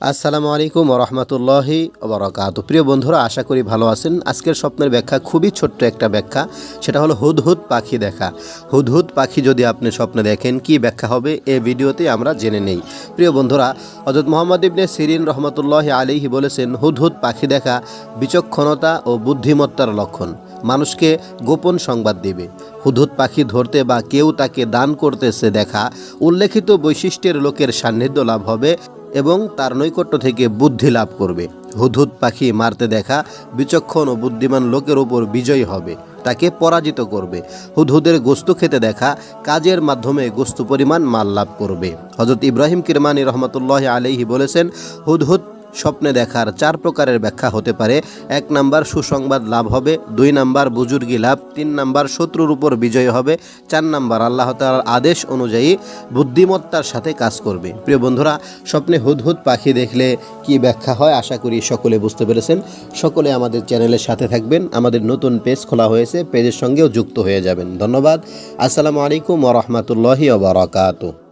আসসালামু আলাইকুম রহমতুল্লাহি ওবরাকাত প্রিয় বন্ধুরা, আশা করি ভালো আছেন। আজকের স্বপ্নের ব্যাখ্যা খুবই ছোট্ট একটা ব্যাখ্যা, সেটা হলো হুদহুদ পাখি দেখা। হুদহুদ পাখি যদি আপনি স্বপ্নে দেখেন, কি ব্যাখ্যা হবে এ ভিডিওতে আমরা জেনে নেই। প্রিয় বন্ধুরা হজরত মোহাম্মদ ইবনে সিরিন রহমতুল্লাহ আলিহি বলেছেন, হুদহুদ পাখি দেখা বিচক্ষণতা ও বুদ্ধিমত্তার লক্ষণ। মানুষকে গোপন সংবাদ দেবে। হুদহুদ পাখি ধরতে বা কেউ তাকে দান করতেছে দেখা উল্লেখিত বৈশিষ্ট্যের লোকের সান্নিধ্য লাভ হবে। এবং তার নৈকট্য থেকে বুদ্ধি লাভ করবে। হুদহুদ পাখি মারতে দেখা বিচক্ষণ ও বুদ্ধিমান লোকের ওপর বিজয়ী হবে, তাকে পরাজিত করবে। হুদহুদের গোস্ত খেতে দেখা কাজের মাধ্যমে গোস্ত পরিমাণ মাল লাভ করবে। হজরত ইব্রাহিম কিরমানি রহমতুল্লাহ আলহি বলেছেন, হুদহুদ স্বপ্নে দেখার চার প্রকারের ব্যাখ্যা হতে পারে। এক নাম্বার, সুসংবাদ লাভ হবে। দুই নাম্বার, বুজুর্গি লাভ। তিন নাম্বার, শত্রুর উপর বিজয় হবে। চার নাম্বার, আল্লাহ তালার আদেশ অনুযায়ী বুদ্ধিমত্তার সাথে কাজ করবে। প্রিয় বন্ধুরা, স্বপ্নে হুদহুদ পাখি দেখলে কি ব্যাখ্যা হয়? আশা করি সকলে বুঝতে পেরেছেন। সকলে আমাদের চ্যানেলের সাথে থাকবেন। আমাদের নতুন পেজ খোলা হয়েছে। পেজের সঙ্গেও যুক্ত হয়ে যাবেন। ধন্যবাদ। আসসালামু আলাইকুম ওরহমতুল্লাহি ওবরাকাতু